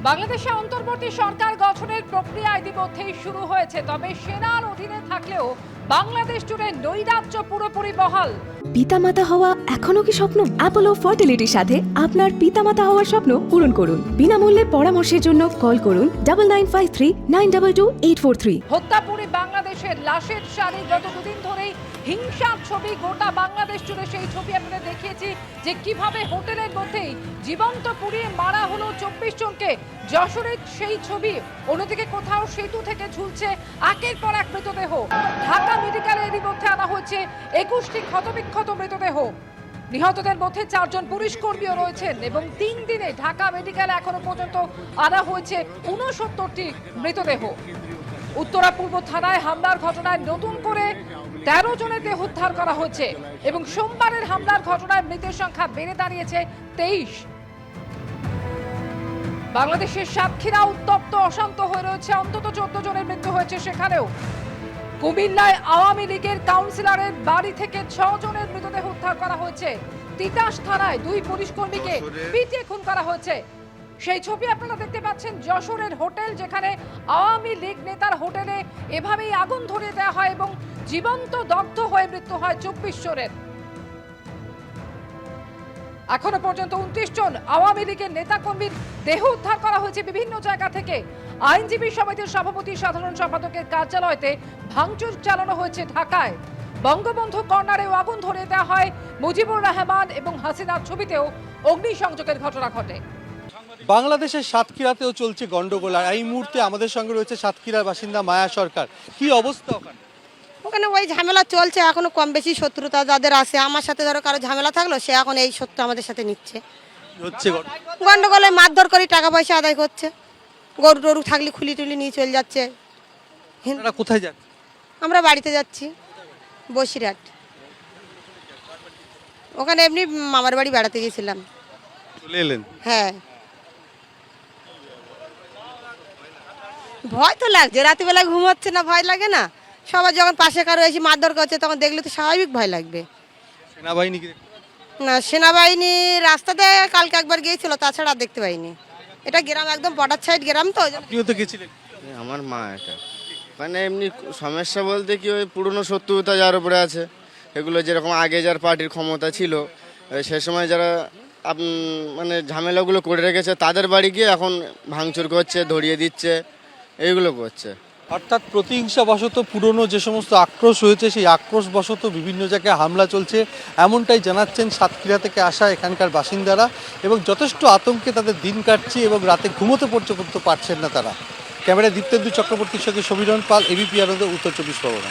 বাংলাদেশে অন্তর্বর্তী সরকার গঠনের প্রক্রিয়া ইতিমধ্যেই শুরু হয়েছে তবে সেনার অধীনে থাকলেও বাংলাদেশ জুড়ে নৈরাজ্য পুরোপুরি বহাল। পিতামাতা হওয়া এখনও কি স্বপ্ন? অ্যাপোলো ফার্টিলিটির সাথে আপনার পিতামাতা হওয়ার স্বপ্ন পূরণ করুন। বিনামূল্যে পরামর্শের জন্য কল করুন double nine five three nine double two eight four three হত্যাপুরী বাংলাদেশের লাশের সারি গত দুদিন ধরেই হিংসার ছবি গোটা বাংলাদেশ জুড়ে সেই ছবি আপনাদের দেখিয়েছি যে কীভাবে হোটেলের মধ্যেই জীবন্ত পুড়িয়ে মারা হলো চব্বিশ জনকে। যশোরের সেই ছবি অন্যদিকে কোথাও সেতু থেকে ঝুলছে একের পর এক মৃতদেহ। ঢাকা মেডিকেলে এরই মধ্যে আনা হয়েছে একুশটি ক্ষতবিক্ষত মৃতদেহ। নিহতদের মধ্যে চারজন পুলিশ কর্মীও রয়েছেন এবং তিন দিনে ঢাকা মেডিকেলে এখনও পর্যন্ত আনা হয়েছে উনসত্তরটি মৃতদেহ। উত্তরা পূর্ব থানায় হামলার ঘটনায় নতুন করে তেরো জনের দেহ উদ্ধার করা হয়েছে এবং সোমবারের হামলার ঘটনায় মৃতের সংখ্যা বেড়ে দাঁড়িয়েছে তেইশ। বাংলাদেশের সাতক্ষীরা উত্তপ্ত, অশান্ত হয়ে রয়েছে অন্তত চোদ্দ জনের মৃত্যু হয়েছে সেখানেও। কুমিল্লায় আওয়ামী লীগের কাউন্সিলরের বাড়ি থেকে ছ জনের মৃতদেহ উদ্ধার করা হয়েছে। তিতাস থানায় দুই পুলিশ কর্মীকে পিটিয়ে খুন করা হয়েছে। সেই ছবি আপনারা দেখতে পাচ্ছেন যশোরের হোটেল যেখানে আওয়ামী লীগ নেতার হোটেলে এভাবেই আগুন ধরিয়ে দেওয়া হয় এবং জীবন্ত দগ্ধ হয়ে মৃত্যু হয় চব্বিশ জনের। এখনও পর্যন্ত উনত্রিশ জন আওয়ামী লীগের নেতাকর্মীর দেহ উদ্ধার করা হয়েছে বিভিন্ন জায়গা থেকে। আইনজীবী সমিতির সভাপতি সাধারণ সম্পাদকের কার্যালয়তে ভাঙচুর চালানো হয়েছে ঢাকায়। বঙ্গবন্ধু কর্নারেও আগুন ধরে দেওয়া হয় মুজিবুর রহমান এবং হাসিনার ছবিতেও অগ্নিসংযোগের ঘটনা ঘটে। বাংলাদেশের সাতক্ষীরাতেও চলছে গন্ডগোল আর এই মুহূর্তে আমাদের সঙ্গে রয়েছে সাতক্ষীরার বাসিন্দা মায়া সরকার। কি অবস্থা ওখানে? ওখানে ওই ঝামেলা চলছে এখনও কম বেশি শত্রুতা যাদের আছে আমার সাথে ধরো কারও ঝামেলা থাকল সে এখন এই শত্রু আমাদের সাথে নিচ্ছে। হচ্ছে গন্ডগোলে মারধর করে টাকা পয়সা আদায় করছে। গরু টরু থাকলে খুলি টুলি নিয়ে চলে যাচ্ছে। আপনারা কোথায় যাচ্ছে আমরা বাড়িতে যাচ্ছি বসিরহাট। ওখানে এমনি মামার বাড়ি বেড়াতে গেছিলাম। চলে এলেন? হ্যাঁ। ভয় তো লাগছে রাত্রিবেলা ঘুম হচ্ছে না ভয় লাগে না? সবার যখন পাশে কারও এসে মারধর করছে তখন দেখলে তো স্বাভাবিক ভয় লাগবে। সেনাবাহিনী না সেনাবাহিনী রাস্তাতে কালকে একবার গিয়েছিল তাছাড়া আর দেখতে পাইনি। এটা গ্রাম একদম বর্ডার সাইড গ্রাম তো আপনিও তো গেছিলেন? আমার মা এটা। মানে এমনি সমস্যা বলতে কি ওই পুরনো শত্রুতা যার উপরে আছে এগুলো যেরকম আগে যার পার্টির ক্ষমতা ছিল সে সময় যারা আপ- মানে ঝামেলাগুলো করে রেখেছে তাদের বাড়ি গিয়ে এখন ভাঙচুর করছে ধরিয়ে দিচ্ছে এইগুলো করছে। অর্থাৎ প্রতিহিংসাবশত পুরনো যে সমস্ত আক্রোশ হয়েছে, সেই আক্রোশবশত বিভিন্ন জায়গায় হামলা চলছে। এমনটাই জানাচ্ছেন সাতক্ষীরা থেকে আসা এখানকার বাসিন্দারা এবং যথেষ্ট আতঙ্কে তাদের দিন কাটছে এবং রাতে ঘুমোতে পর্যন্ত পারছেন না তারা। ক্যামেরায় দীপ্তেন্দু চক্রবর্তীর সঙ্গে সমীরণ পাল এবিপি আনন্দ উত্তর চব্বিশ পরগনা।